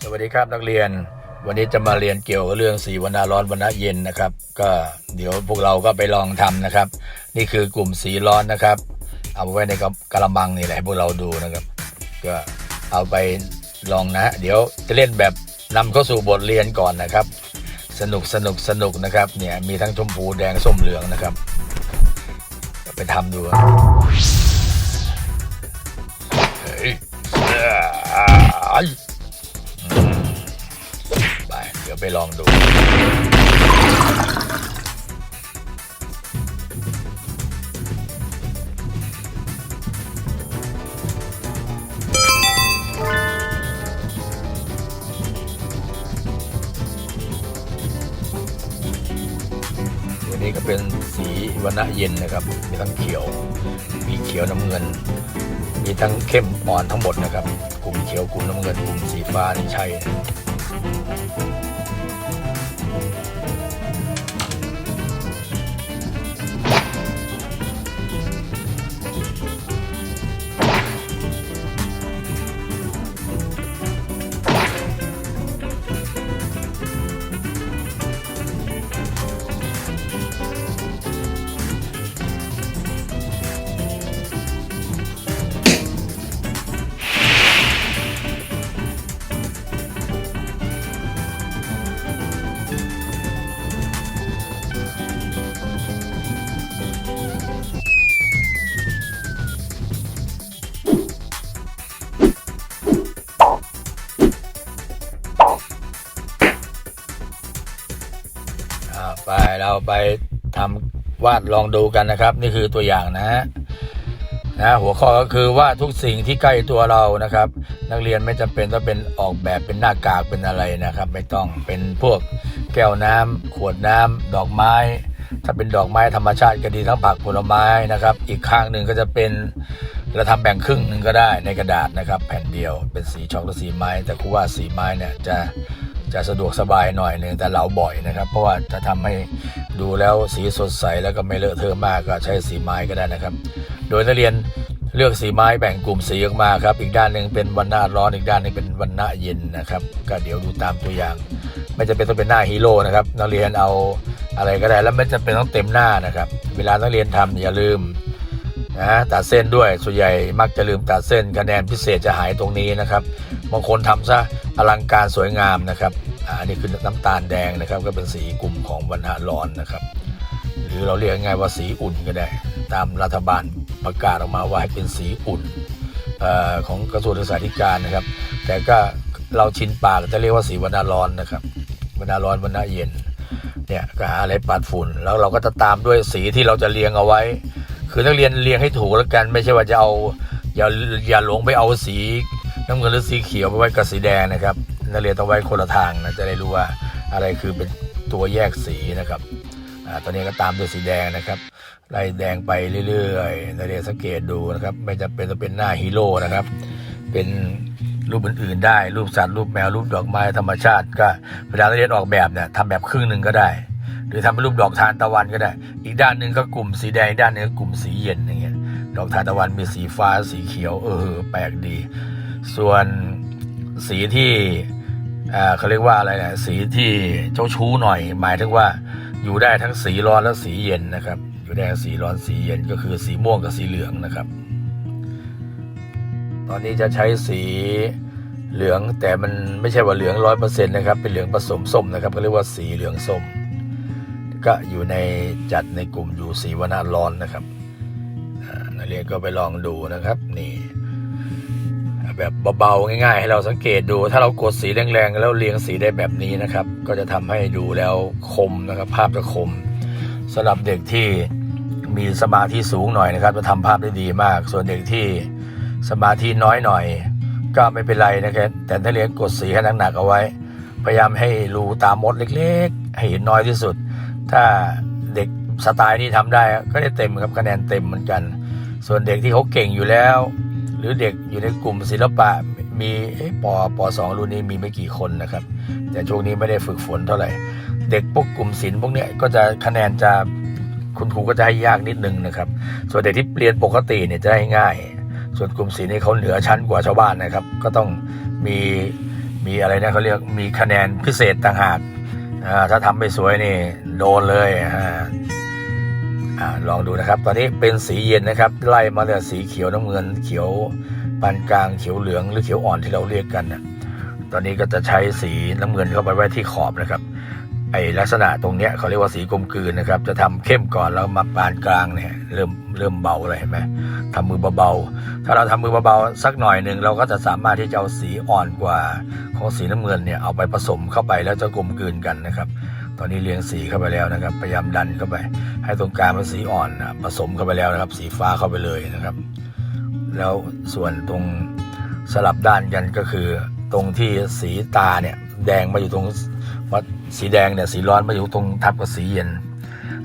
สวัสดีครับนักเรียน วันนี้จะมาเรียนเกี่ยวกับเรื่องสีวรรณร้อนวรรณเย็นนะครับ ก็เดี๋ยวพวกเราก็ไปลองทำนะครับ นี่คือกลุ่มสีร้อนนะครับ เอาไว้ในกระมังนี่แหละให้พวกเราดูนะครับ ก็เอาไปลองนะ เดี๋ยวจะเล่นแบบนำเข้าสู่บทเรียนก่อนนะครับ สนุกสนุกสนุกนะครับเนี่ยมีทั้งชมพูแดงส้มเหลืองนะครับ ไปทำดูเฮ้ยเอ้ ดี๋ยวไปลองดูตัวนี้ก็เป็นสีวรรณะเย็นนะครับ มีทั้งเขียว มีเขียวน้ำเงิน มีทั้งเข้มอ่อนทั้งหมดนะครับ กลุ่มเขียวกลุ่มน้ำเงินกลุ่มสีฟ้านี่ใช่ น เราไปทำวาดลองดูกันนะครับ นี่คือตัวอย่างนะฮะนะหัวข้อก็คือว่าทุกสิ่งที่ใกล้ตัวเรานะครับ นักเรียนไม่จำเป็นต้องเป็นออกแบบเป็นหน้ากากเป็นอะไรนะครับ ไม่ต้องเป็นพวกแก้วน้ำขวดน้ำดอกไม้ ถ้าเป็นดอกไม้ธรรมชาติก็ดีทั้งผักผลไม้นะครับ อีกข้างหนึ่งก็จะเป็นเราทำแบ่งครึ่งหนึ่งก็ได้ในกระดาษนะครับ แผ่นเดียวเป็นสีช็อกและสีไม้ แต่ครูว่าสีไม้เนี่ยจะ จะสะดวกสบายหน่อยหนึ่งแต่เราบ่อยนะครับ เพราะว่าจะทำให้ดูแล้วสีสดใสแล้วก็ไม่เลอะเทอะมากก็ใช้สีไม้ก็ได้นะครับ โดยนักเรียนเลือกสีไม้แบ่งกลุ่มสีออกมาครับ อีกด้านหนึ่งเป็นวันหน้าร้อนอีกด้านหนึงเป็นวันหน้าเย็นนะครับก็เดี๋ยวดูตามตัวอย่าง ไม่จะเป็นต้องเป็นหน้าฮีโร่นะครับนักเรียนเอาอะไรก็ได้แล้วไม่จำเป็นต้องเต็มหน้านะครับ เวลานักเรียนทำอย่าลืมนะตัดเส้นด้วยส่วนใหญ่มักจะลืมตัดเส้นคะแนนพิเศษจะหายตรงนี้นะครับบางคนทำซะ อลังการสวยงามนะครับอันนี้คือน้ำตาลแดงนะครับ ก็เป็นสีกลุ่มของวันหาร้อนนะครับ หรือเราเรียกง่ายว่าสีอุ่นก็ได้ ตามรัฐบาลประกาศออกมาว่าให้เป็นสีอุ่นออของกระทรวงศึกษาธิการนะครับ แต่ก็เราชินปากจะเรียกว่าสีวันหาร้อนนะครับวันหาร้อนวันหาเย็นเนี่ยก็หาอะไรปัดฝุ่น แล้วเราก็จะตามด้วยสีที่เราจะเรียงเอาไว้ คือนักเรียนเรียงให้ถูกแล้วกัน ไม่ใช่ว่าจะเอาอย่าอย่าหลงไปเอาสี น้ำเงินหรือสีเขียวไปไว้กับสีแดงนะครับ นักเรียนต้องไว้คนละทางนะจะได้รู้ว่าอะไรคือเป็นตัวแยกสีนะครับอ่าตอนนี้ก็ตามด้วยสีแดงนะครับไล่แดงไปเรื่อยๆนักเรียนสังเกตดูนะครับ ไม่จำเป็นต้องเป็นหน้าฮีโร่นะครับ เป็นรูปอื่นๆได้ รูปสัตว์รูปแมวรูปดอกไม้ธรรมชาติ ก็เวลานักเรียนออกแบบเนี่ยทำแบบครึ่งหนึ่งก็ได้ หรือทำเป็นรูปดอกทานตะวันก็ได้ อีกด้านหนึ่งก็กลุ่มสีแดงอีกด้านนึงก็กลุ่มสีเย็นอย่างเงี้ยดอกทานตะวันมีสีฟ้าสีเขียวเออแปลกดี ส่วนสีที่เขาเรียกว่าอะไรนะสีที่เจ้าชู้หน่อย หมายถึงว่าอยู่ได้ทั้งสีร้อนและสีเย็นนะครับ อยู่ได้สีร้อนสีเย็นก็คือสีม่วงกับสีเหลืองนะครับ ตอนนี้จะใช้สีเหลืองแต่มันไม่ใช่ว่าเหลืองร้อยเปอร์เซ็นต์นะครับ เป็นเหลืองผสมส้มนะครับก็เรียกว่าสีเหลืองส้ม ก็อยู่ในจัดในกลุ่มอยู่สีวนาร้อนนะครับนักเรียนก็ไปลองดูนะครับนี่ แบบเบาๆง่ายๆ ให้เราสังเกตดู ถ้าเรากดสีแรงๆ แล้วเรียงสีได้แบบนี้นะครับ ก็จะทำให้ดูแล้วคมนะครับ ภาพจะคมสำหรับเด็กที่มีสมาธิสูงหน่อยนะครับจะทำภาพได้ดีมาก ส่วนเด็กที่สมาธิน้อยหน่อย ก็ไม่เป็นไรนะครับ แต่ถ้าเรียนกดสีให้หนักๆเอาไว้ พยายามให้รูตามดเล็กๆ ให้เห็นน้อยที่สุด ถ้าเด็กสไตล์นี้ทำได้ก็ได้เต็มครับคะแนนเต็มเหมือนกัน ส่วนเด็กที่เขาเก่งอยู่แล้ว หรือเด็กอยู่ในกลุ่มศิลปะมีเอ๊ะปปสองรุ่นนี้มีไม่กี่คนนะครับ แต่ช่วงนี้ไม่ได้ฝึกฝนเท่าไหร่ เด็กพวกกลุ่มศิลป์พวกนี้ก็จะคะแนนจะคุณครูก็จะให้ยากนิดนึงนะครับ ส่วนเด็กที่เรียนปกติเนี่ยจะให้ง่าย ส่วนกลุ่มศิลป์นี่เขาเหนือชั้นกว่าชาวบ้านนะครับ ก็ต้องมีมีอะไรนะเขาเรียกมีคะแนนพิเศษต่างหากถ้าทำไม่สวยนี่โดนเลยอ่า อลองดูนะครับ ตอนนี้เป็นสีเย็นนะครับ ไล่มาแต่สีเขียวน้ำเงินเขียวปานกลางเขียวเหลืองหรือเขียวอ่อนที่เราเรียกกันนะตอนนี้ก็จะใช้สีน้ำเงินเข้าไปไว้ที่ขอบนะครับ ไอลักษณะตรงเนี้ยเขาเรียกว่าสีกลมกลืนนะครับ จะทำเข้มก่อนแล้วมาปานกลางเนี่ยเริ่มเริ่มเบาเลยเห็นไหมทำมือเบาๆถ้าเราทำมือเบาๆสักหน่อยหนึ่งเราก็จะสามารถที่จะเอาสีอ่อนกว่าของสีน้ำเงินเนี่ยเอาไปผสมเข้าไปแล้วจะกลมกลืนกันนะครับ ตอนนี้เรียงสีเข้าไปแล้วนะครับ พยายามดันเข้าไป ให้ตรงกลางเป็นสีอ่อนนะผสมเข้าไปแล้วนะครับ สีฟ้าเข้าไปเลยนะครับ แล้วส่วนตรงสลับด้านกันก็คือ ตรงที่สีตาเนี่ยแดงมาอยู่ตรงวัดสีแดงเนี่ยสีร้อนมาอยู่ตรงทับกับสีเย็น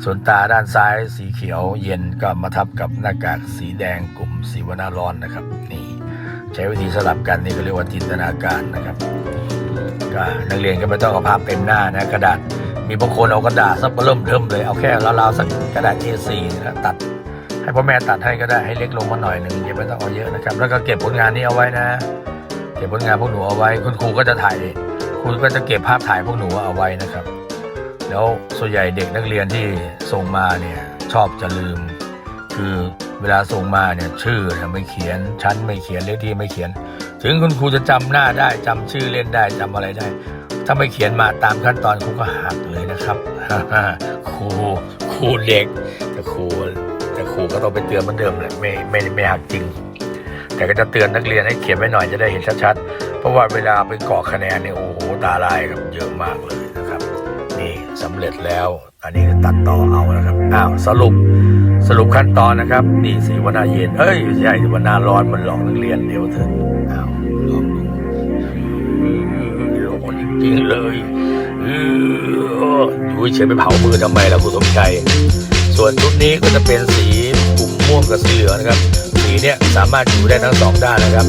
ส่วนตาด้านซ้ายสีเขียวเย็นก็มาทับกับหน้ากากสีแดงกลุ่มสีวนาร้อนนะครับ นี่ใช้วิธีสลับกันนี่ก็เรียกว่าจินตนาการนะครับก็นักเรียนก็ไม่ต้องเอาภาพเต็มหน้านะกระดาษ มีบางคนเอากระดาษสักเริ่มเทิมเลยเอาแค่ราวๆสักกระดาษ A4 นะตัด ให้พ่อแม่ตัดให้ก็ได้ให้เล็กลงมาหน่อยหนึ่งอย่าไม่ต้องเอาเยอะนะครับ แล้วก็เก็บผลงานนี้เอาไว้นะ เก็บผลงานพวกหนูเอาไว้ คุณครูก็จะถ่ายครูก็จะเก็บภาพถ่ายพวกหนูเอาไว้นะครับ แล้วส่วนใหญ่เด็กนักเรียนที่ส่งมาเนี่ยชอบจะลืม คือเวลาส่งมาเนี่ยชื่อไม่เขียนชั้นไม่เขียนเลขที่ไม่เขียน ถึงคุณครูจะจำหน้าได้จำชื่อเล่นได้จำอะไรได้ ถ้าไม่เขียนมาตามขั้นตอนครูก็หักเลยนะครับครูครูเด็ก แต่ครูแต่ครูก็ต้องไปเตือนเหมือนเดิมแหละไม่ไม่ไม่หักจริง แต่ก็จะเตือนนักเรียนให้เขียนไว้หน่อยจะได้เห็นชัดๆเพราะว่าเวลาไปกรอกคะแนนเนี่ยโอ้โหตาลายครับเยอะมากเลยนะครับ นี่สำเร็จแล้ว อันนี้ตัดต่อเอานะครับอ้าวสรุปสรุปขั้นตอนนะครับ นี่สีวนาเย็นเอ้ยไม่ใช่สีวนาร้อนมันหลอกนักเรียนเดี๋ยวเถอะอ้าวลอง จริงเลยเอออยู่เฉยไปเผามือทำไมล่ะคุณสมชัย ส่วนชุดนี้ก็จะเป็นสีกลุ่มม่วงกับสีเหลืองนะครับ สีเนี่ยสามารถอยู่ได้ทั้งสองด้านนะครับ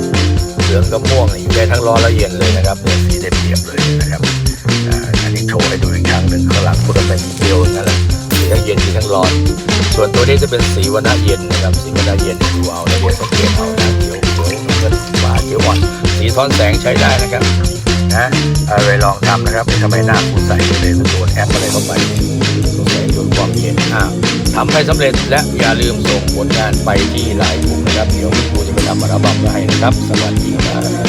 เหลืองกับม่วงอยู่ได้ทั้งร้อนและเย็นเลยนะครับเนี่ยสีได้เปรียบเลยนะครับอ่าอันนี้โชว์ให้ดูอีกครั้งหนึ่งข้างหลังก็จะเป็นเดียวนั่นแหละสีทั้งเย็นสีทั้งร้อน ส่วนตัวนี้จะเป็นสีวรรณะเย็นนะครับ สีวรรณะเย็นดูเอาแล้วเดี๋ยวสังเกตเอานะเขียวเขียวเงินฟ้าเขียวอ่อนสีท้อนแสงใช้ได้นะครับ นะเอาไปลองทำนะครับทำไมหน้าคุณใสเลยโดนแอปอะไรเข้าไปสงสัยโดนความเย็นอ่าทำให้สำเร็จและอย่าลืมส่งผลงานไปที่ไลน์กลุ่มนะครับ เดี๋ยวคุณครูจะไปทำอัลบั้มมาให้นะครับ สวัสดีครับ